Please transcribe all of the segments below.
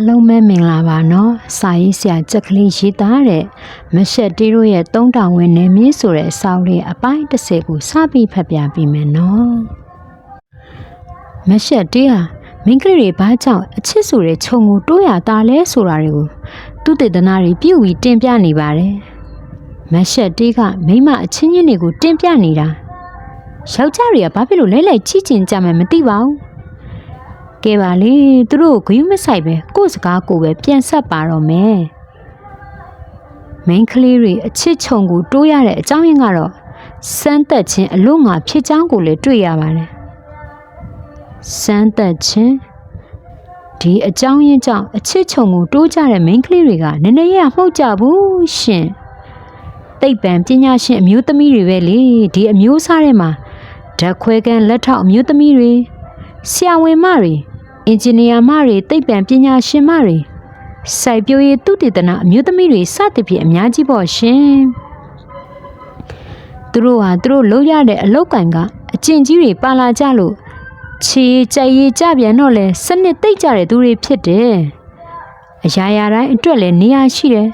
အားလုံးပဲမင်္ဂလာပါနော်စာရေးဆရာကြက်ကလေးရေးသားတဲ့မရှက်တီးတို့ရဲ့သုံးတောင်ဝင်နေမြင့်ဆိုတဲ့အဆောက်လေးအပိုင်း30ကိုစပြီးဖတ်ပြပေးမယ်နော်မရှက်တီးဟာမင်းကလေးတွေဘာကြောင့်အချစ်ဆိုတဲ့ခြုံကိုတိုးရတာလဲဆိုတာတွေကိုသူတေသနာတွေပြုတ်ပြီးတင်ပြနေပါတယ်မရှက်တီးကမိမအချင်းချင်းတွေကိုတင်ပြနေတာယောက်ျားတွေကဘာဖြစ်လို့လဲလဲချီချင်ကြမယ်မသိပါဘူး ကဲပါလေသူတို့ကိုဂယုမဆိုင်ပဲကိုယ့်စကားကိုပဲပြန်ဆက်ပါတော့မယ်မိန်းကလေးတွေအချစ်ချုံကိုတိုးရတဲ့အကြောင်းရင်းကတော့စမ်းသက်ခြင်းအလို့ငါဖြစ်ချောင်းကိုလည်းတွေ့ရပါတယ်စမ်းသက်ခြင်းဒီအကြောင်းရင်းကြောင့်အချစ်ချုံကိုတိုးကြတဲ့မိန်းကလေးတွေကနည်းနည်းရမှုတ်ကြဘူးရှင်သိပ္ပံပညာရှင်အမျိုးသမီးတွေပဲလေဒီအမျိုးအစားထဲမှာဓာတ်ခွဲကန်လက်ထောက်အမျိုးသမီးတွေဆရာဝန်မတွေ အင်ဂျင်နီယာမတွေသိပ္ပံပညာရှင်မတွေစိုက်ပျိုးရေးသုတေသနအမျိုးသမီးတွေစသဖြင့်အများကြီးပေါ့ရှင်သူတို့ဟာသူတို့လုပ်ရတဲ့အလောက်ကန်ကအကျင့်ကြီးတွေပါလာကြလို့ခြေကြိုက်ရကြပြန်တော့လဲစနစ်သိပ်ကြတဲ့သူတွေဖြစ်တယ်အရာရာတိုင်းအတွက်လည်းနေရာရှိတယ်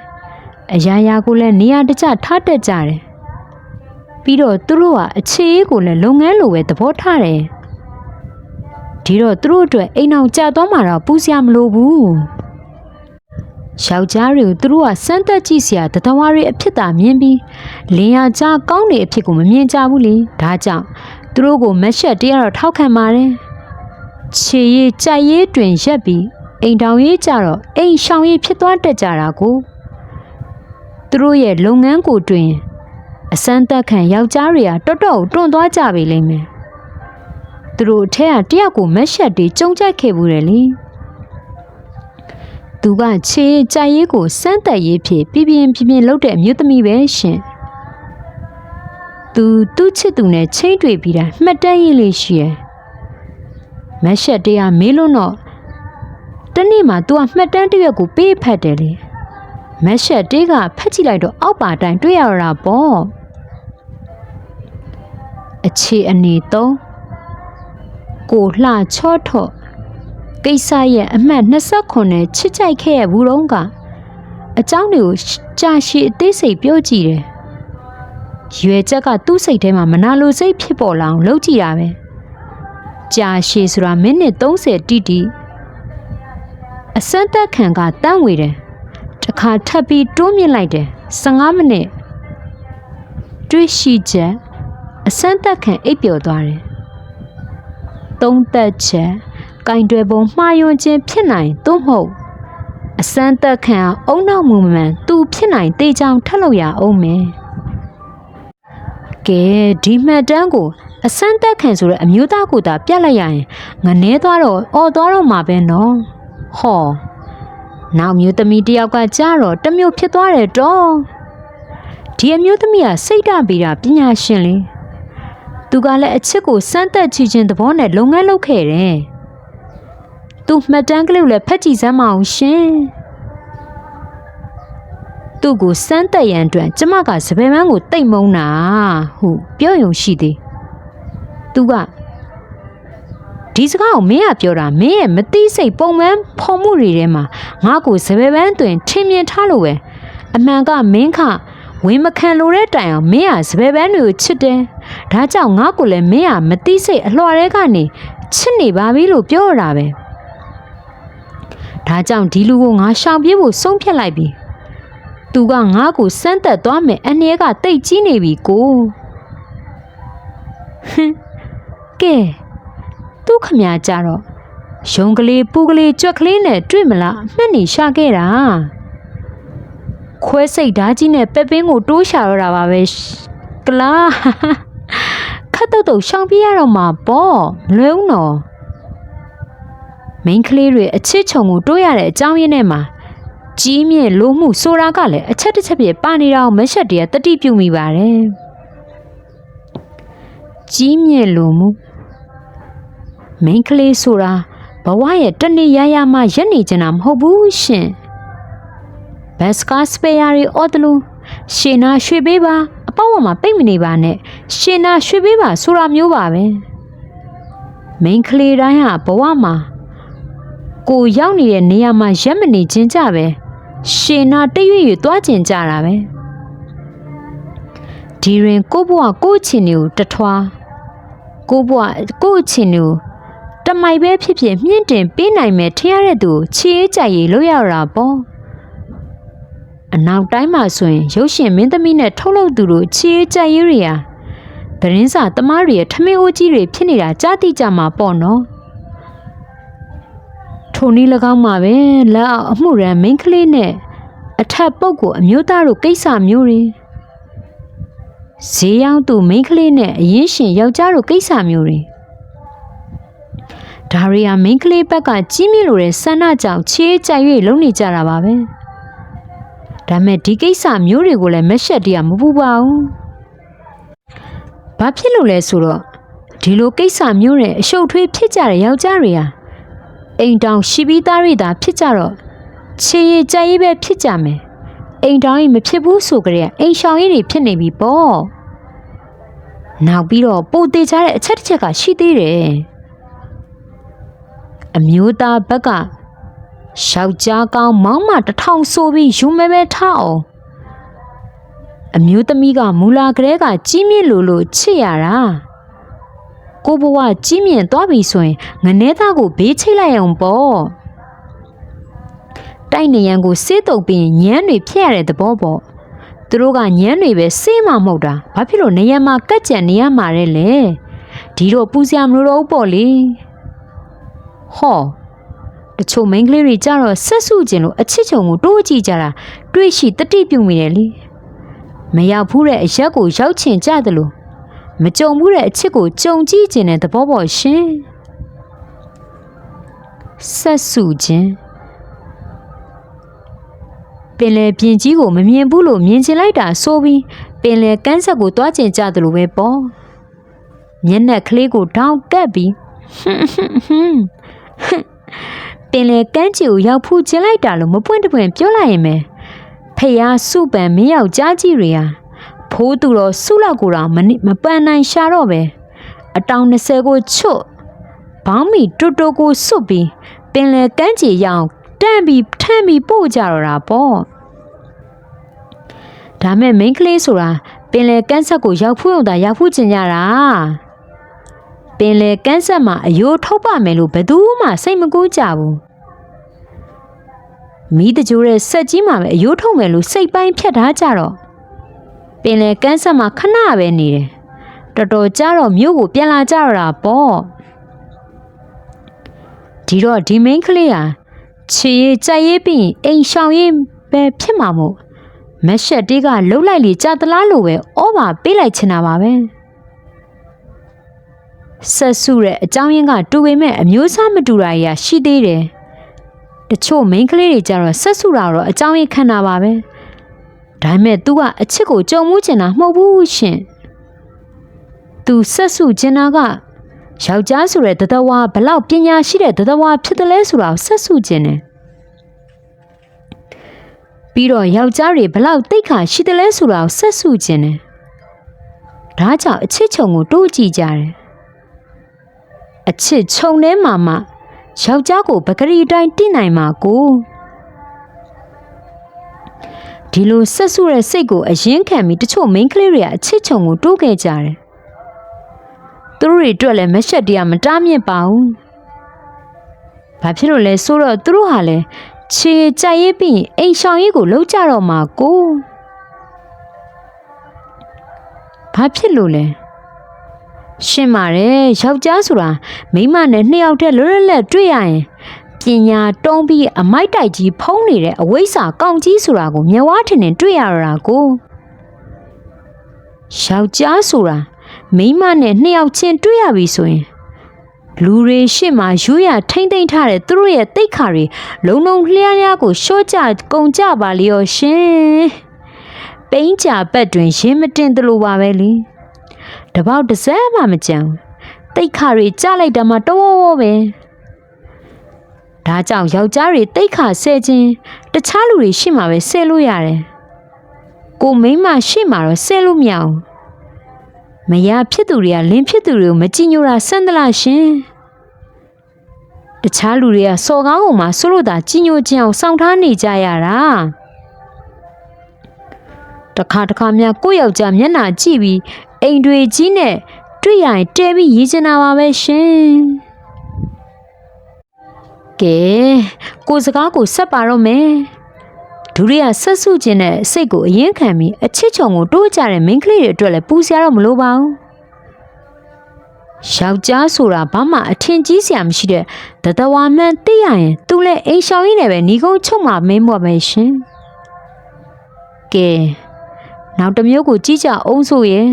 အရာရာကိုလည်းနေရာတကျထားတတ်ကြတယ်ပြီးတော့သူတို့ဟာအခြေအေးကိုလည်းလုပ်ငန်းလိုပဲသဘောထားတယ် ဒီတော့သူတို့အတွက်အိမ်အောင်ကြာသွားမှာတော့ပူစရာမလိုဘူးယောက်ျားတွေကိုသူတို့ကစမ်းသက်ကြည့်စရာတတဝါတွေအဖြစ်သာမြင်ပြီးလင်ယာကြားကောင်းတဲ့အဖြစ်ကိုမမြင်ကြဘူးလေဒါကြောင့်သူတို့ကိုမက်ရှက်တရားတော့ထောက်ခံပါတယ်ခြေရည်ကြိုက်ရည်တွင်ရက်ပြီးအိမ်တောင်ရေးကြတော့အိမ်ရှောင်ရည်ဖြစ်သွားတတ်ကြတာကိုသူတို့ရဲ့လုပ်ငန်းကိုတွင်အစမ်းသက်ခံယောက်ျားတွေကတော်တော်တွန့်သွားကြပြီလိမ့်မယ် သူတို့အထက်ကတယောက်ကိုမက်ရှက်တွေကြုံကြိုက်ခဲ့ဘူးတယ်လေသူကခြေကြိုက်ရေးကိုစမ်းသက်ရေးဖြစ်ပြပြင်းပြပြင်းလုပ်တဲ့အမျိုးသမီးပဲရှင်သူသူ့ချစ်သူနဲ့ချင်းတွေ့ပြီးတာမှတ်တမ်းရေးလေးရှိရယ်မက်ရှက်တရားမေးလို့တော့တနေ့မှ तू ကမှတ်တမ်းတစ်ရွက်ကိုပေးဖတ်တယ်လေမက်ရှက်တေးကဖတ်ကြည့်လိုက်တော့အောက်ပါတိုင်းတွေ့ရတာပေါ့အခြေအနေ3 ကိုလှချော့ထော့ကိစ္စရဲ့အမှတ်29ချစ်ကြိုက်ခဲ့ရဘူးတော့ကအเจ้าတွေကိုကြာရှည်အသေးစိတ်ပြောကြည့်တယ်ရွယ်ချက်ကသူ့စိတ်ထဲမှာမနာလိုစိတ်ဖြစ်ပေါ်လာအောင်လုပ်ကြည့်တာပဲကြာရှည်ဆိုတာမိနစ်30တိတိအစမ်းသက်ခံကတန်းဝေတယ်တစ်ခါထပ်ပြီးတိုးမြင့်လိုက်တယ်15မိနစ်တွေးရှိချက်အစမ်းသက်ခံအိပ်ပျော်သွားတယ် သုံးသက်ချက်ကင်တွယ်ပုံမှားယွင်းခြင်းဖြစ်နိုင်သို့မဟုတ်အစမ်းသက်ခံအုံနောက်မှုမှန်သူဖြစ်နိုင်တေချောင်ထက်လို့ရအောင်မယ်ကဲဒီမှတ်တမ်းကိုအစမ်းသက်ခံဆိုတဲ့အမျိုးသားကိုသာပြတ်လိုက်ရရင်ငနေသွားတော့အော်သွားတော့မှာပဲနော်ဟောနောက်မျိုးသမီးတယောက်ကကြားတော့တမျိုးဖြစ်သွားတယ်တော့ဒီအမျိုးသမီးကစိတ်ဓာတ်ပြီးတာပညာရှင်လေ သူကလည်းအချစ်ကိုစမ်းသက်ချခြင်းသဘောနဲ့လုပ်ငန်းလုပ်ခဲ့တယ်သူမှတ်တမ်းကလေးကိုလည်းဖတ်ကြည့်စမ်းမအောင်ရှင်သူ့ကိုစမ်းသက်ရန်အတွက်ကျမကစပယ်မန်းကိုတိတ်မုန်းတာဟုပြောယုံရှိသည်သူကဒီစကားကိုမင်းကပြောတာမင်းရဲ့မသိစိတ်ပုံမှန်ဖော်မှုတွေထဲမှာငါ့ကိုစပယ်ပန်းတွင်ထင်မြင်ထားလို့ပဲအမှန်ကမင်းခဝင်းမခံလို့တဲ့တိုင်အောင်မင်းကစပယ်ပန်းတွေကိုချစ်တယ် ဒါကြောင့်ငါ့ကိုလည်းမင်းကမသိစိတ်အလှော်တဲ့ကနေချစ်နေပါပြီလို့ပြောရတာပဲဒါကြောင့်ဒီလူကိုငါရှောင်ပြေးဖို့ဆုံးဖြတ်လိုက်ပြီသူကငါ့ကိုစမ်းသက်သွားမယ်အနည်းကတိတ်ကြီးနေပြီကိုဟင်းကဲသူ့ခမကြတော့ရုံကလေးပူကလေးကြွက်ကလေးနဲ့တွေ့မလားမှတ်နေရှာခဲ့တာခွဲစိတ်ဓာကြီးနဲ့ပဲပင်းကိုတိုးရှာရတာပါပဲကလား ခတ်တော့တော့ရှောင်ပြရတော့မှာပေါ့မလွယ်ဘူးနော်မိန်းကလေးတွေအချစ်ချုံကိုတိုးရတဲ့အကြောင်းရင်းနဲ့မှာကြီးမြင့်လိုမှုဆိုတာကလည်းအချက်တစ်ချက်ပြပါနေတာကိုမရှက်တည်းတတိပြုမိပါတယ်ကြီးမြင့်လိုမှုမိန်းကလေးဆိုတာဘဝရဲ့တနေ့ရရမှရက်နေကြတာမဟုတ်ဘူးရှင်ဘတ်စကားစပယ်ယာရီအော်တလူ ရှင်နာရွှေပေးပါအပေါက်ဝမှာပိတ်မနေပါနဲ့ရှင်နာရွှေပေးပါဆိုတာမျိုးပါပဲမိန်းကလေးတိုင်းဟာဘဝမှာကိုရောက်နေတဲ့နေရာမှာရက်မနေခြင်းကြပဲရှေနာတရွေ့ရွေ့သွားခြင်းကြတာပဲဒီရင်ကိုဘွားကိုယ့်အချင်းတွေကိုတထွားကိုဘွားကိုယ့်အချင်းတွေကိုတမိုက်ပဲဖြစ်ဖြစ်မြင့်တင်ပေးနိုင်မယ်ထင်ရတဲ့သူကိုချေးကြိုက်ရေးလို့ရတာပေါ့ အနောက်တိုင်းမှာဆိုရင်ရုပ်ရှင်မင်းသမီးနဲ့ထုတ်လုပ်သူတို့ချေးကြိုက်ရေးတွေဟာသတင်းစာသမားတွေရဲ့ထမင်းအိုးကြီးတွေဖြစ်နေတာကြားသိကြမှာပေါ့နော်ထိုနည်း၎င်းမှာပဲလက်အောက်အမှုရန်မိန်းကလေးနဲ့အထက်ပုတ်ကိုအမျိုးသားတို့ကိစ္စမျိုးတွေဈေးရောက်သူမိန်းကလေးနဲ့အရင်ရှင်ယောက်ျားတို့ကိစ္စမျိုးတွေဒါရီယာမိန်းကလေးဘက်ကကြီးမြင့်လို့တဲ့ဆန္ဒကြောင့်ချေးကြိုက်၍လုံနေကြတာပါပဲ ဒါမဲ့ဒီကိစ္စမျိုးတွေကိုလည်းမက်ရှက်တရားမပူပါဘူးဘာဖြစ်လို့လဲဆိုတော့ဒီလိုကိစ္စမျိုးနဲ့အရှုပ်ထွေးဖြစ်ကြတဲ့ယောက်ျားတွေဟာအိမ်တောင်ရှိပြီးသားတွေသာဖြစ်ကြတော့ခြေရည်ကြက်ရေးပဲဖြစ်ကြမယ်အိမ်တောင်ကြီးမဖြစ်ဘူးဆိုကြတဲ့အိမ်ရှောင်ရေးတွေဖြစ်နေပြီပေါ့နောက်ပြီးတော့ပိုသေးချတဲ့အချက်တစ်ချက်ကရှိသေးတယ်အမျိုးသားဘက်က ယောက်ျားကောင်းမောင်းမတစ်ထောင်ဆိုပြီးယူမဲမဲထားအောင်အမျိုးသမီးကမူလာကလေးကကြီးမြင့်လို့လို့ချစ်ရတာကိုဘဝကြီးမြင့်သွားပြီဆိုရင်ငနဲသားကိုဘေးချိတ်လိုက်အောင်ပေါ့တိုက်နေရန်ကိုစေးတုပ်ပြီးညမ်းတွေဖျက်ရတဲ့သဘောပေါ့သူတို့ကညမ်းတွေပဲစေးမှမဟုတ်တာဘာဖြစ်လို့နေရမှာကတ်ကြံနေရမှာလဲလေဒီတော့ပူစရာမလိုတော့ဘူးပေါ့လေဟော တချို့မိန်းကလေးတွေကြတော့ဆက်စုကျင်လို့အချစ်ချုံကိုတိုးကြည့်ကြတာတွေးရှိတတိပြုတ်မိတယ်လေမရောက်ဘူးတဲ့အရက်ကိုရောက်ချင်ကြတယ်လို့မကြုံဘူးတဲ့အချစ်ကိုကြုံကြည့်ခြင်းတဲ့သဘောပေါ့ရှင်ဆက်စုခြင်းပင်လေပြင်ကြီးကိုမမြင်ဘူးလို့မြင်ချင်လိုက်တာဆိုပြီးပင်လေကန်းဆက်ကိုတွားကျင်ကြတယ်လို့ပဲပေါ့မျက်နှာကလေးကိုတောင်းကပ်ပြီးဟွန်းဟွန်းဟွန်းပ င်လေကန်းချီကိုရောက်ဖူးချင်လိုက်တာလို့မပွင့်တပွင့်ပြောလိုက်ရင်ပဲဖះစုပန်မင်းယောက်ကြားကြီးတွေဟာဖိုးသူတော့စုလောက်ကိုတော့မနိမပန်နိုင်ရှာတော့ပဲအတောင်20ကိုချွတ်ဘောင်းမီတူတူကိုစွတ်ပြီးပင်လေကန်းချီရအောင်တန့်ပြီးထန့်ပြီးပို့ကြတော့တာပေါ့ဒါမဲ့မိန်းကလေးဆိုတာပင်လေကန်းဆက်ကိုရောက်ဖူးအောင်သာရောက်ဖူးချင်ကြတာပင်လေကန်းဆက်မှာအယိုးထုတ်ပါမယ်လို့ဘယ်သူမှစိတ်မကူးကြဘူး မိတကြိုးတဲ့ဆက်ကြီးမှာပဲအယိုးထုတ်မယ်လို့စိတ်ပိုင်းဖြတ်ထားကြတော့ပင်လေကန်းဆက်မှာခဏပဲနေတယ်တော်တော်ကြာတော့မြို့ကိုပြန်လာကြတော့တာပေါ့ဒီတော့ဒီမိန်းကလေးဟာခြေရည်ကြက်ရေးပြီးရင်အိမ်ရှောင်ရေးပဲဖြစ်မှာမို့မက်ရှက်တေးကလှုပ်လိုက်လေကြာတလားလို့ပဲဩဘာပေးလိုက်ချင်တာပါပဲဆက်စုတဲ့အကြောင်းရင်းကတူပေမဲ့အမျိုးအစားမတူတာကြီးရှိသေးတယ် တချို့မိန်းကလေးတွေကြတော့ဆက်စုတာတော့အကြောင်းရင်းခံတာပါပဲဒါပေမဲ့ तू ကအချစ်ကိုကြုံမှုချင်တာမဟုတ်ဘူးရှင် तू ဆက်စုချင်တာကယောက်ျားဆိုတဲ့တသဝါဘလောက်ပညာရှိတဲ့တသဝါဖြစ်တယ်လဲဆိုတာကိုဆက်စုချင်တယ်ပြီးတော့ယောက်ျားတွေဘလောက်တိတ်ခါရှိတယ်လဲဆိုတာကိုဆက်စုချင်တယ်ဒါကြောင့်အချစ်ချုံကိုတိုးကြည့်ကြတယ်အချစ်ချုံထဲမှာမှ ယောက်ျားကိုပကရီတိုင်းတိနိုင်မှာကိုဒီလိုဆက်ဆုတဲ့စိတ်ကိုအရင်ခံပြီးတချို့မိန်းကလေးတွေကအချစ်ချုံကိုတိုးခဲ့ကြတယ်။သူတို့တွေအတွက်လည်းမရှက်တရားမတားမြင့်ပါဘူး။ဘာဖြစ်လို့လဲဆိုတော့သူတို့ဟာလည်းခြေကြိုက်ရေးပြီးရင်အိမ်ရှောင်ရေးကိုလုံးကြတော့မှာကို။ဘာဖြစ်လို့လဲ။ ရှင်းပါတယ်ယောက်ျားဆိုတာမိန်းမနဲ့နှစ်ယောက်တည်းလွတ်လွတ်လပ်တွေ့ရရင်ပညာတုံးပြီးအမိုက်တိုက်ကြီးဖုံးနေတဲ့အဝိဇ္ဇာကောင်းကြီးဆိုတာကိုမျက်ဝါးထင်ထင်တွေ့ရတာကိုယောက်ျားဆိုတာမိန်းမနဲ့နှစ်ယောက်ချင်းတွေ့ရပြီဆိုရင်လူတွေရှေ့မှာရိုးရထိမ့်သိမ့်ထားတဲ့သူတို့ရဲ့တိတ်ခါတွေလုံလုံလျားလျားကိုရှော့ကြကုန်ကြပါလေရောရှင်ပိန်းကြပတ်တွင်ရင်းမတင်သလိုပါပဲလေ တပေါက်တစ်စက်မှမကြံဘူးတိတ်ခါတွေကြလိုက်တာမှတော့ပဲဒါကြောင့်ယောက်ျားတွေတိတ်ခါဆဲခြင်းတခြားလူတွေရှိမှပဲဆဲလို့ရတယ်ကိုမိန်းမရှိမှတော့ဆဲလို့မရအောင်မရဖြစ်သူတွေကလင်းဖြစ်သူတွေကိုမကြည်ညိုတာစမ်းသလားရှင်တတခြားလူတွေကစော်ကားကုန်မှာဆိုလို့သာကြီးညိုခြင်းအောင်စောင့်ထားနေကြရတာတခါတခါများကိုယ့်ယောက်ျားမျက်နှာကြည့်ပြီး အိမ်တွေကြီးနဲ့တွေ့ရရင်တဲပြီးရည်ချင်တာပါပဲရှင်ကဲကိုယ်စကားကိုဆက်ပါတော့မယ်ဒူရီယာဆက်စုခြင်းနဲ့စိတ်ကိုအရင်ခံပြီးအချစ်ချုံကိုတိုးကြတဲ့မိန်းကလေးတွေအတွက်လည်းပူစရာတော့မလိုပါဘူးယောက်ျားဆိုတာဘာမှအထင်ကြီးစရာမရှိတဲ့တတဝါမှန်သိရရင်သူလည်းအိမ်ရှောင်ရင်းနဲ့ပဲညီကုန်းချုပ်မှမင်းမော့ပဲရှင်ကဲနောက်တစ်မျိုးကိုကြည့်ကြအောင်ဆိုရင်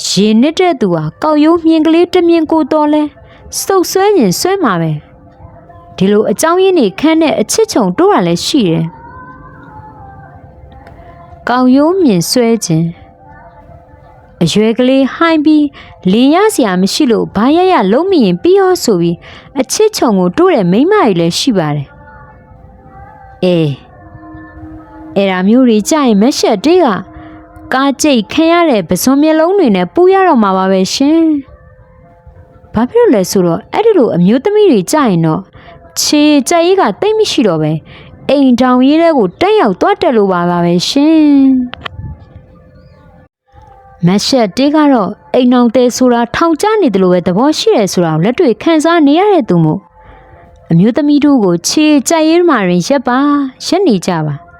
ရင်နစ်တဲ့သူဟာကောက်ရိုးမြင်ကလေးတစ်မြင်ကိုတော့လဲစုပ်ဆွဲရင်ဆွဲမှာပဲဒီလိုအကြောင်းရင်းတွေခန်းတဲ့အချစ်ချုံတိုးတာလည်းရှိတယ်ကောက်ရိုးမြင်ဆွဲခြင်းအရွယ်ကလေးဟိုင်းပြီးလင်းရစရာမရှိလို့ဘာရရလုံးမရင်ပြီးရောဆိုပြီးအချစ်ချုံကိုတိုးတဲ့မိန်းမကြီးလည်းရှိပါတယ်အေးအဲ့ဒါမျိုးတွေကြရင်မက်ရှက်တေးက ကားကြိတ်ခင်းရတဲ့ပစွန်မျက်လုံးတွေနဲ့ပူရတော့မှာပါပဲရှင်။ဘာဖြစ်လို့လဲဆိုတော့အဲ့ဒီလိုအမျိုးသမီးတွေကြရင်တော့ခြေကြိုက်ရေးကတိတ်မရှိတော့ပဲအိမ်တောင်ရေးတဲ့ကိုတက်ရောက်သွားတက်လို့ပါပါပဲရှင်။မက်ရှက်တေးကတော့အိမ်အောင်တဲဆိုတာထောင်ကျနေတယ်လို့ပဲသဘောရှိတယ်ဆိုတာကိုလက်တွေ့ခံစားနေရတဲ့သူမို့အမျိုးသမီးတို့ကိုခြေကြိုက်ရေးမှရင်ရက်ပါရက်နေကြပါ။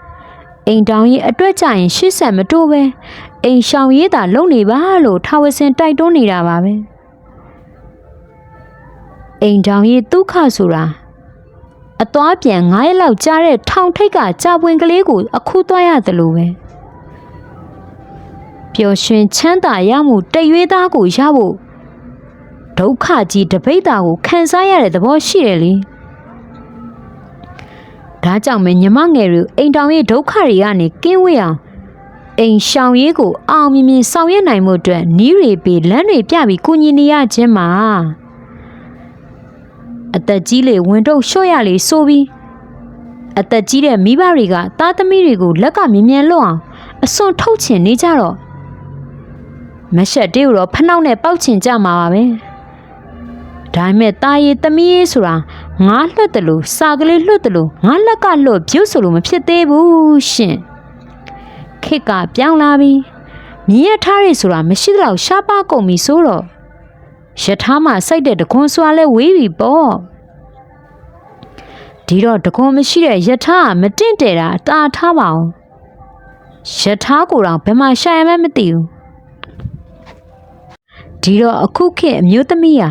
အိမ်တောင်ကြီးအတွက်ကြရင်ရှစ်ဆက်မတိုးပဲအိမ်ရှောင်ရေးတာလုံနေပါလို့ထာဝစင်တိုက်တွန်းနေတာပါပဲအိမ်တောင်ကြီးဒုက္ခဆိုတာအသွားပြန်9ရက်လောက်ကြားတဲ့ထောင်ထိတ်ကကြာပွင့်ကလေးကိုအခုသွားရတယ်လို့ပဲပျော်ရွှင်ချမ်းသာရမှုတရွေးသားကိုရဖို့ဒုက္ခကြီးတပိတ်တာကိုခံစားရတဲ့သဘောရှိတယ်လေ ဒါကြောင့်မညီမငယ်တွေအိမ်တောင်ရဲ့ဒုက္ခတွေကနေကင်းဝေးအောင်အိမ်ရှောင်ရေးကိုအောင်မြင်မြင်ဆောင်ရွက်နိုင်မှုအတွက်နီးတွေပေးလမ်းတွေပြပြီးကူညီနေရခြင်းမှာအသက်ကြီးလေဝင်တော့လျှော့ရလေဆိုပြီးအသက်ကြီးတဲ့မိဘတွေကသားသမီးတွေကိုလက်ကမြင်မြန်လွတ်အောင်အစွန်ထုတ်ချင်နေကြတော့မရှက်တေးကိုတော့ဖနှောက်နဲ့ပေါက်ချင်ကြမှာပါပဲဒါပေမဲ့ตาရည်သမီးရေးဆိုတာ ငါလွတ်တယ်လို့စာကလေးလွတ်တယ်လို့ငါလက်ကလွတ်ပြုတ်ဆိုလို့မဖြစ်သေးဘူးရှင်ခေတ်ကပြောင်းလာပြီမြင်ရထားရဆိုတာမရှိတော့ရှားပါကုန်ပြီဆိုတော့ယထာမှစိုက်တဲ့တခွန်စွာလဲဝေးပြီပေါ့ဒီတော့တခွန်မရှိတဲ့ယထာကမတင့်တယ်တာတာထားပါအောင်ယထာကိုတော့ဘယ်မှာရှာရမှန်းမသိဘူးဒီတော့အခုခေတ်အမျိုးသမီးဟာ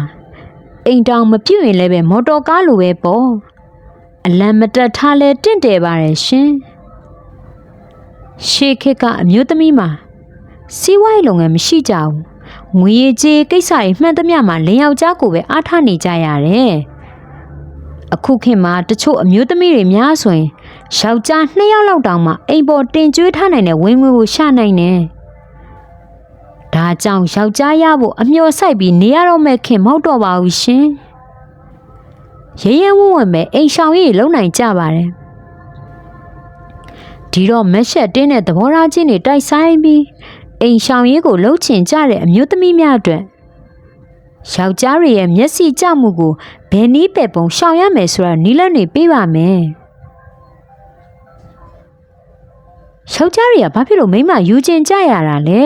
အိမ်တောင်မပြုတ်ရင်လည်းပဲမော်တော်ကားလိုပဲပေါ့အလံမတက်ထားလဲတင့်တယ်ပါတယ်ရှင်ရှေးခေတ်ကအမျိုးသမီးမှာစီးပွားရေးလုပ်ငန်းမရှိကြဘူးငွေကြေးကိစ္စတွေမှန်သမျှမှာလင်ယောက်ျားကိုပဲအားထားနေကြရတယ်အခုခေတ်မှာတချို့အမျိုးသမီးတွေများဆိုရင်ယောက်ျားနှစ်ယောက်လောက်တောင်မှအိမ်ပေါ်တင်ကျွေးထားနိုင်တဲ့ဝင်ငွေကိုရှာနိုင်တယ် ဒါကြောင့်ယောက်ျားရဖို့အမျှော်ဆိုင်ပြီးနေရတော့မဲ့ခင်မဟုတ်တော့ပါဘူးရှင်ရဲရဲဝံ့ဝံ့ပဲအိမ်ဆောင်ရေးလုံနိုင်ကြပါတယ်ဒီတော့မက်ရှက်တင်းတဲ့သဘောထားချင်းတွေတိုက်ဆိုင်ပြီးအိမ်ဆောင်ရေးကိုလှုပ်ချင်ကြတဲ့အမျိုးသမီးများအတွက်ယောက်ျားတွေရဲ့မျက်စိကျမှုကိုဘယ်နည်းပဲပုံရှောင်ရမယ်ဆိုတာနီးလန်းနေပေးပါမယ်ယောက်ျားတွေကဘာဖြစ်လို့မိန်းမယူကျင်ကြရတာလဲ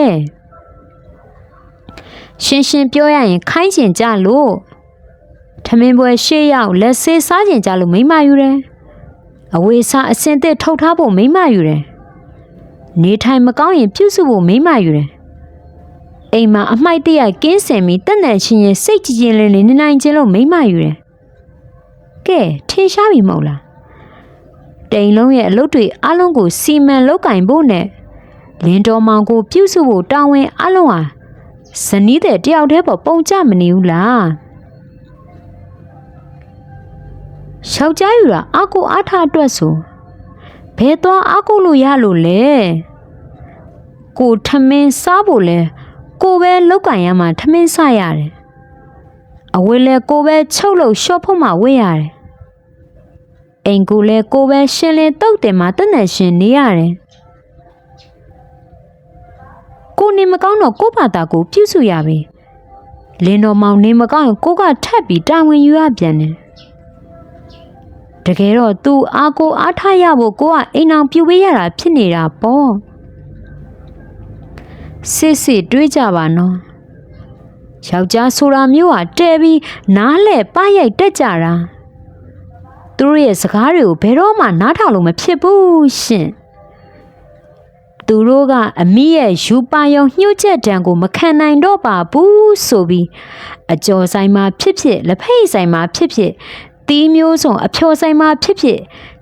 ရှင်းရှင်းပြောရရင်ခိုင်းကျင်ကြလို့ထမင်းပွဲရှေ့ရောက်လက်ဆေးစားကျင်ကြလို့မိန်းမယူတယ်အဝေးစားအစင်တစ်ထုတ်ထားဖို့မိန်းမယူတယ်နေထိုင်မကောင်းရင်ပြုစုဖို့မိန်းမယူတယ်အိမ်မှာအမိုက်တရကင်းစင်ပြီးတက်နယ်ချင်းရင်စိတ်ကြည်ချင်းလင်းနေနိုင်ချင်းလို့မိန်းမယူတယ်ကဲထင်ရှားပြီမဟုတ်လားတိန်လုံးရဲ့အလုပ်တွေအလုံးကိုစီမံလုပ်ကင်ဖို့နဲ့လင်းတော်မောင်ကိုပြုစုဖို့တာဝန်အလုံးဟာ ဇနီးတဲ့တယောက်တည်းပေါ်ပုံကြမနေဘူးလားယောက်ျားယူတာအကူအားထားအတွက်ဆိုဘယ်သွားအကူလို့ရလို့လဲကိုထမင်းစားဖို့လဲကိုပဲလောက်ကင်ရမှာထမင်းစားရတယ်အဝေးလဲကိုပဲချုပ်လို့ရှော့ဖို့မှဝေးရတယ်အိမ်ကိုလဲကိုပဲရှင်းလင်းတုတ်တယ်မှာတက်နဲ့ရှင်နေရတယ် ကိုနေမကောင်းတော့ကိုဘာသာကိုပြုစုရပြီလင်းတော်မောင်နေမကောင်းရင်ကိုကထပ်ပြီးတာဝန်ယူရပြန်တယ်တကယ်တော့ तू အားကိုအားထားရဖို့ကိုကအိမ်အောင်ပြူပေးရတာဖြစ်နေတာပေါ့စစ်စစ်တွေးကြပါနော်ယောက်ျားဆိုတာမျိုးဟာတဲပြီးနားလဲပရိုက်တက်ကြတာသူတို့ရဲ့စကားတွေကိုဘယ်တော့မှနားထောင်လို့မဖြစ်ဘူးရှင် သူတို့ကအမိရဲ့ယူပါယုံညှို့ချက်တံကို မခံနိုင်တော့ပါဘူးဆိုပြီးအကျော်ဆိုင်မှာဖြစ်ဖြစ်လက်ဖိတ်ဆိုင်မှာဖြစ်ဖြစ်တီးမျိုးစုံအဖျော်ဆိုင်မှာဖြစ်ဖြစ်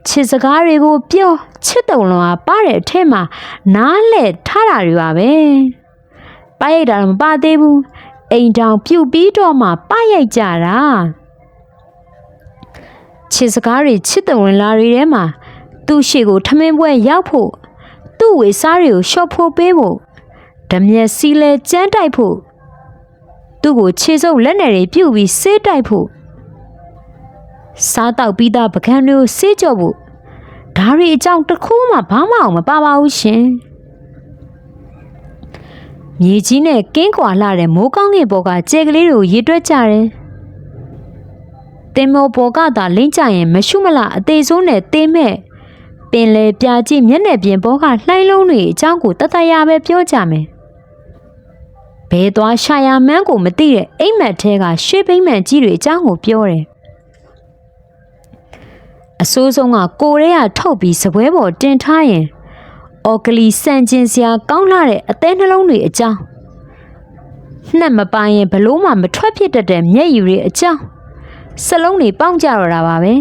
ချစ်စကားတွေကိုပြောချစ်တုံလွန်အားပါတဲ့အထက်မှာနားလဲထားတာတွေပါပဲပါရိုက်တာတော့မပါသေးဘူးအိမ်တောင်ပြုတ်ပြီးတော့မှပါရိုက်ကြတာချစ်စကားတွေချစ်တုံဝင်လာတွေထဲမှာသူ့ရှိကိုထမင်းပွဲရောက်ဖို့ သူ့ဝေစားတွေကိုရှော့ဖို့ပေးဖို့ဓမြက်စီလဲကြမ်းတိုက်ဖို့သူ့ကိုခြေစုပ်လက်နယ်တွေပြုတ်ပြီးဆေးတိုက်ဖို့စားတောက်ပြီးသားပကံတွေကိုဆေးကြော်ဖို့ဒါတွေအကြောင်းတစ်ခုမှဘာမှအောင်မပါပါဘူးရှင်မြေကြီးနဲ့ကင်းကွာလာတဲ့မိုးကောင်းကင်ဘော်ကကြဲကလေးတွေကိုရေတွက်ကြတယ်တင်မောဘော်ကသာလိမ့်ကြရင်မရှုမလအသေးဆုံးနဲ့တင်းမဲ့ ပင်လေပြာကြည့်မျက်နှာပြင်ဘောကလှိုင်းလုံးတွေအကြောင်းကိုတတရာပဲပြောကြမယ်ဘဲသွားရှာယာမန်းကိုမသိတဲ့အိမ်မက်ထဲကရွှေဘိမ့်မှန်ကြီးတွေအကြောင်းကိုပြောတယ်အစိုးဆုံးကကိုရဲကထုတ်ပြီးစပွဲပေါ်တင်ထားရင်အော်ကလီစံကျင်စရာကောင်းလာတဲ့အသေးနှလုံးတွေအကြောင်းနှက်မပိုင်ရင်ဘလို့မှမထွက်ဖြစ်တတ်တဲ့မျက်ရည်တွေအကြောင်းစလုံးတွေပေါင်းကြတော့တာပါပဲ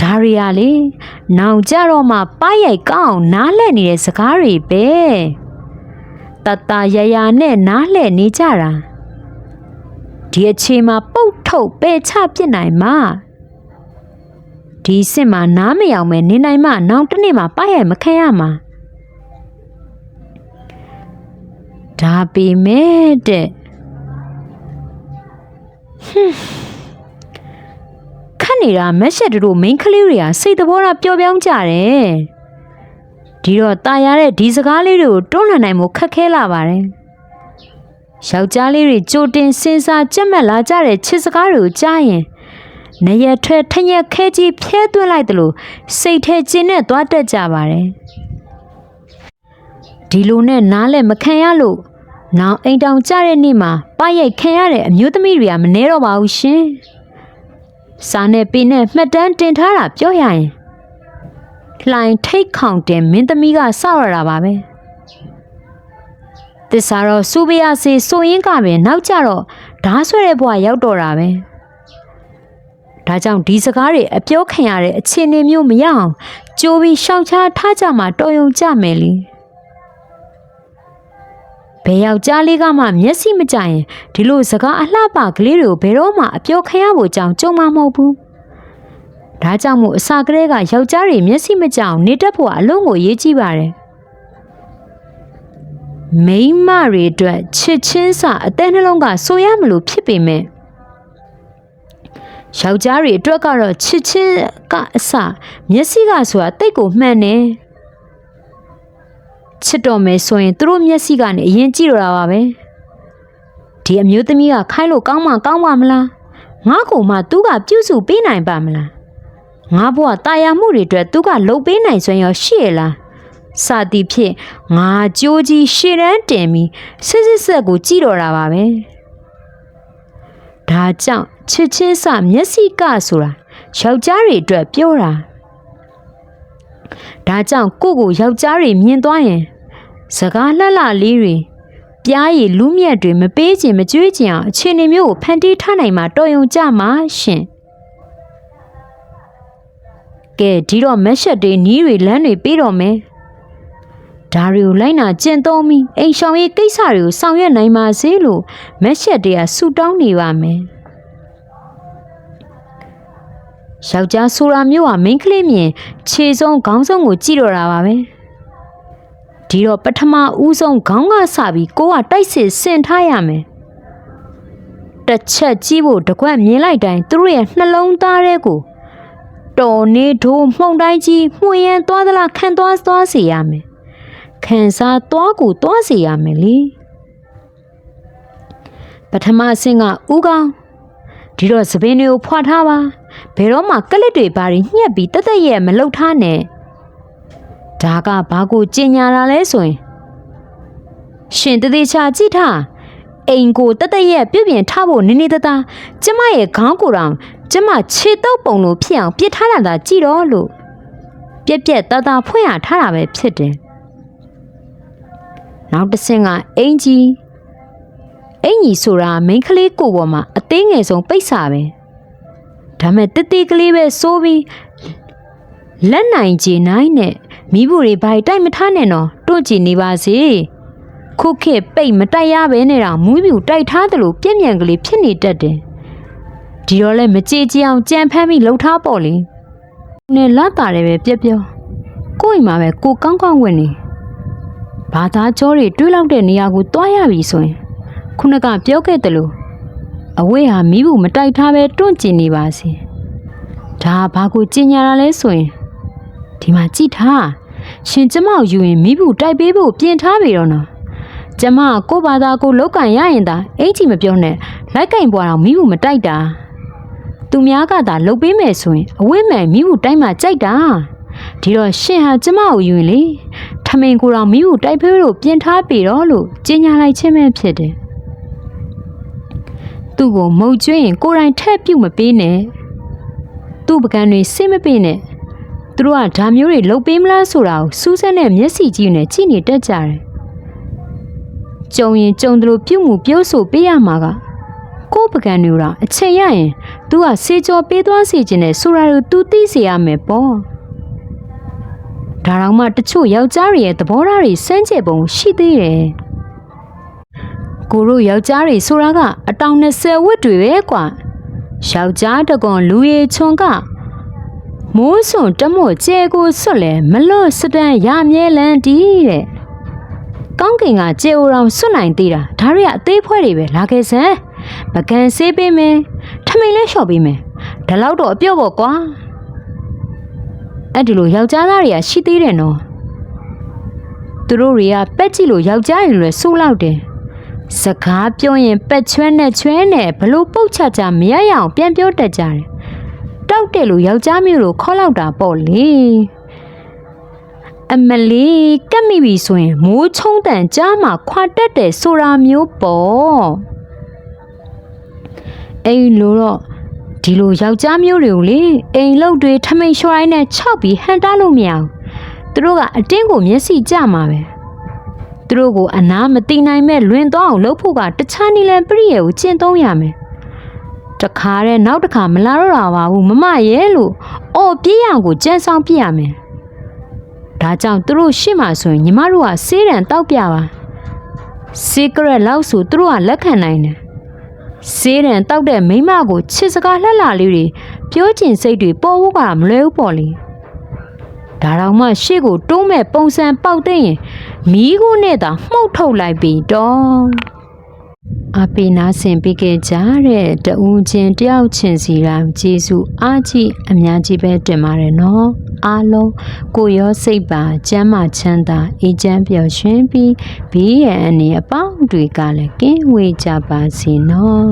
ဒါရီယာလေနောင်ကြတော့မှပါရိုက်ကောင်းအောင်နားလှည့်နေတဲ့စကားတွေပဲတတရရနဲ့နားလှည့်နေကြတာဒီအချိန်မှာပုတ်ထုတ်ပယ်ချပြစ်နိုင်မှာဒီစစ်မှာနားမယောင်မဲနေနိုင်မှနောင်တစ်နေ့မှာပါရိုက်မခံရမှာဒါပေမဲ့တဲ့ဟွန်းခ တ်နေတာမက်ရှက်တို့မိန်းကလေးတွေကစိတ်တဘောတာပျော်ပြောင်းကြတယ်ဒီတော့ตายရတဲ့ဒီစကားလေးတွေကိုတွန်းလှန်နိုင်မှုခက်ခဲလာပါတယ်ယောက်ျားလေးတွေကြိုတင်စဉ်းစားကြက်မှတ်လာကြတဲ့ချစ်စကားတွေကိုကြားရင်နရထွဲထညက်ခဲကြီးဖျဲသွင်းလိုက်တယ်လို့စိတ်ထဲကျင်းနဲ့သွားတက်ကြပါတယ်ဒီလိုနဲ့နားလဲမခံရလို့နောင်အိမ်တောင်ကြတဲ့နေ့မှာပရိုက်ခံရတဲ့အမျိုးသမီးတွေကမနှဲတော့ပါဘူးရှင် စာနဲ့ပေနဲ့မှတ်တမ်းတင်ထားတာပြောရရင်လှိုင်ထိတ်ခေါင်တင်မင်းသမီးကစောက်ရတာပါပဲတစ္ဆာတော့စူပရစီဆိုရင်ကပင်နောက်ကြတော့ဓားဆွဲတဲ့ဘဝရောက်တော့တာပဲဒါကြောင့်ဒီစကားတွေအပြောခံရတဲ့အခြေအနေမျိုးမရအောင်ကြိုးပြီးရှောင်ချထားကြမှာတော်ရုံကြမယ်လေဘ ယ်ယောက်ျားလေးကမှမျက်စိမကြရင်ဒီလိုစကားအလှပကလေးတွေကိုဘယ်တော့မှအပြောခံရဖို့ကြောင့်ကြုံမှာမဟုတ်ဘူးဒါကြောင့်မို့အစာကလေးကယောက်ျားတွေမျက်စိမကြအောင်နေတတ်ဖို့အလုံးကိုရေးကြည့်ပါတယ်မိန်းမတွေအတွက်ချစ်ချင်းစာအသက်နှလုံးကဆိုရမလို့ဖြစ်ပေမဲ့ယောက်ျားတွေအတွက်ကတော့ချစ်ချင်းကအစမျက်စိကဆိုတာတိတ်ကိုမှန်တယ် ချစ်တော်မယ်ဆိုရင်သူတို့မျက်စိကနေအရင်ကြည့်တော့တာပါပဲဒီအမျိုးသမီးကခိုင်းလို့ကောင်းမှကောင်းပါမလားငါ့ကိုမှသူကပြုစုပေးနိုင်ပါမလားငါဘဝတာယာမှုတွေအတွက်သူကလှုပ်ပေးနိုင်စွမ်းရောရှိရလားစာတီဖြစ်ငါကြိုးကြီးရှည်တန်းတင်ပြီးစစ်စစ်ဆက်ကိုကြည့်တော့တာပါပဲဒါကြောင့်ချစ်ချင်းစမျက်စိကဆိုတာယောက်ျားတွေအတွက်ပြောတာ ဒါကြောင့်ကိုကိုယောက်ျားတွေမြင်သွားရင်စကားလှလှလေးတွေပြားရည်လူးမြက်တွေမပေးခြင်းမကြွေးခြင်းအောင်အခြေအနေမျိုးကိုဖန်တီးထားနိုင်မှာတော်ရုံကြမှာရှင်ကဲဒီတော့မက်ရှက်တွေနီးတွေလမ်းတွေပေးတော့မယ်ဒါတွေကိုလိုက်နာကျင့်သုံးပြီးအိမ်ဆောင်ရေးကိစ္စတွေကိုဆောင်ရွက်နိုင်ပါစေလို့မက်ရှက်တွေကဆူတောင်းနေပါမယ် ယောက်ျားဆိုတာမျိုးဟာမိန်းကလေးမြင်ခြေဆုံးခေါင်းဆုံးကိုကြည့်တော့တာပါပဲဒီတော့ပထမဦးဆုံးခေါင်းကစပြီးကိုကတိုက်စစ်ဆင်ထားရမယ်တစ်ချက်ကြည့်ဖို့တကွက်မြင်လိုက်တိုင်းသူတို့ရဲ့နှလုံးသားထဲကိုတော်နေဒိုးမှုန်တိုင်းကြီးမှွေရန်သွားသလားခံသွားသွားစေရမယ်ခံစားသွားကိုသွားစေရမယ်လေပထမအဆင့်ကဥကောင်းဒီတော့သပင်းတွေကိုဖွာထားပါ ဘယ်တော့မှကလစ်တွေဘာတွေညှက်ပြီးတက်တက်ရဲ့မလှုပ်ထားနဲ့ဒါကဘာကိုကြင်ညာတာလဲဆိုရင်ရှင်တသေးချာကြည့်ထားအိမ်ကိုတက်တက်ရဲ့ပြုတ်ပြင်ထားဖို့နည်းနည်းတသားကျမရဲ့ခေါင်းကိုယ်တောင်ကျမခြေတော့ပုံလို့ဖြစ်အောင်ပြစ်ထားတာသာကြည့်တော့လို့ပြက်ပြက်တသားဖွင့်ရထားတာပဲဖြစ်တယ်နောက်တစ်ဆင့်ကအင်ကြီးအင်ကြီးဆိုတာမိန်းကလေးကိုယ်ပေါ်မှာအသေးငယ်ဆုံးပိတ်စာပဲ ဒါမဲ့တတိကလေးပဲစိုးပြီးလက်နိုင်ကြနိုင်နဲ့မိဖို့တွေဘာတိုက်မထားနဲ့တော့တွန့်ကြည့်နေပါစေခုခေတ်ပိတ်မတိုက်ရဘဲနဲ့တော့မူးပြူတိုက်ထားတယ်လို့ပြက်မြန်ကလေးဖြစ်နေတတ်တယ်ဒီတော့လဲမကြည်ကြည်အောင်ကြံဖမ်းပြီးလှုပ်ထားပေါ့လေနဲ့လာတာတယ်ပဲပြက်ပြောကိုယ့်အိမ်မှာပဲကိုကောင်းကောင်းဝင်နေဘာသာကြောတွေတွေးလောက်တဲ့နေရာကိုတွားရပြီဆိုရင်ခုနကပြောခဲ့တယ်လို့ အဝေးဟာမိဘူးမတိုက်ထားပဲတွန့်ကျင်နေပါစေဒါဘာကိုကြင်ညာတာလဲဆိုရင်ဒီမှာကြည့်ထားရှင်ကျမကိုယူရင်မိဘူးတိုက်ပေးဖို့ပြင်ထားပြီတော့နော်ကျမကကိုယ့်ဘာသာကိုလောက်ကန်ရရင်သာအင်ကြီးမပြောနဲ့လိုက်ကင်ပွားတော့မိဘူးမတိုက်တာသူများကသာလှုပ်ပေးမယ်ဆိုရင်အဝိမဲ့မိဘူးတိုက်မှကြိုက်တာဒီတော့ရှင်ဟာကျမကိုယူရင်လေထမင်ကိုတော့မိဘူးတိုက်ဖေးလို့ပြင်ထားပြီတော့လို့ကြင်ညာလိုက်ခြင်းပဲဖြစ်တယ် သူ့ကိုမုတ်ကျွင်းရင်ကိုယ်တိုင်ထက်ပြုတ်မပေးနဲ့သူ့ပကံတွေစိတ်မပေးနဲ့သူတို့ကဓာမျိုးတွေလှုပ်ပေးမလားဆိုတာကိုစူးစမ်းတဲ့မျက်စိကြီးနဲ့ကြည့်နေတတ်ကြတယ်ကြုံရင်ကြုံတယ်လို့ပြုတ်မှုပြောဆိုပေးရမှာကကိုယ့်ပကံတွေတော့အချိန်ရရင် तू ကစေကြောပေးသွားစေခြင်းနဲ့ဆိုတာကို तू သိစေရမယ်ပေါ့ဒါတော့မှတချို့ယောက်ျားတွေရဲ့သဘောထားတွေစမ်းကြယ်ပုံရှိသေးတယ် ကိုတို့ယောက်ျားတွေဆိုတာကအတောင်20ဝတ်တွေပဲကွာယောက်ျားတကွန်လူရည်ချွန်ကမိုးစွန်တမို့ကျဲကိုဆွတ်လဲမလွတ်စတန်ရမြဲလန်းတီးတဲ့ကောင်းကင်ကကျဲအိုတော်ဆွတ်နိုင်သေးတာဒါတွေကအသေးဖွဲတွေပဲလာခဲ့စမ်းပကံဆေးပေးမယ်ထမိန်လဲလျှော့ပေးမယ်ဒါလောက်တော့အပြော့ပေါ့ကွာအဲ့ဒီလိုယောက်ျားသားတွေကရှိသေးတယ်နော်သူတို့တွေကပက်ကြည့်လို့ယောက်ျားတွေလည်းစိုးလောက်တယ် စကားပြောရင်ပက်ချွဲနဲ့ချွဲနဲ့ဘလို့ပုတ်ချချမရရအောင်ပြန်ပြောတတ်ကြတယ်တောက်တယ်လို့ယောက်ျားမျိုးလို့ခေါ်လောက်တာပေါ့လေအမလီကက်မိပြီဆိုရင်မိုးချုံတန်ကြားမှာခွာတက်တယ်ဆိုတာမျိုးပေါ့အဲ့လိုတော့ဒီလိုယောက်ျားမျိုးတွေကိုလေအိမ်လုတ်တွေထမိန်လျှော်ရိုင်းနဲ့ခြောက်ပြီးဟန်တားလို့မရဘူးသူတို့ကအတင်းကိုမျက်စိကျမှာပဲ သူတို့ကိုအနာမတိနိုင်မဲ့လွင်သွားအောင်လုပ်ဖို့ကတခြားနည်းလမ်းပြည့်ရဲ့ကိုကျင့်သုံးရမယ်တခါတဲ့နောက်တစ်ခါမလာတော့တာပါဘူးမမရဲ့လို့အော်ပြေးရအောင်ကိုကြမ်းဆောင်ပြရမယ်ဒါကြောင့်သူတို့ရှေ့မှာဆိုရင်ညီမတို့ကဆေးရန်တောက်ပြပါစီကရက်လောက်ဆိုသူတို့ကလက်ခံနိုင်တယ်ဆေးရန်တောက်တဲ့မိမကိုချစ်စကားလှလှလေးတွေပြောချင်စိတ်တွေပေါ်ဖို့ကမလွယ်ဘူးပေါ့လေ ဒါတော့မှရှေ့ကိုတွုံးမဲ့ပုံစံပေါက်သိရင်မီးကိုနဲ့သာမှုတ်ထုတ်လိုက်ပြီတော့အပိနာဆင်ပေးခဲ့ကြတဲ့တူးချင်းတယောက်ချင်းစီတိုင်းကျေးဇူးအားကြီးအများကြီးပဲတင်ပါတယ်နော်အားလုံးကိုရောစိတ်ပါကျမ်းမာချမ်းသာအေးချမ်းပျော်ရွှင်ပြီးဘေးရန်အနေအပေါင်းတွေကလည်းကင်းဝေးကြပါစေနော်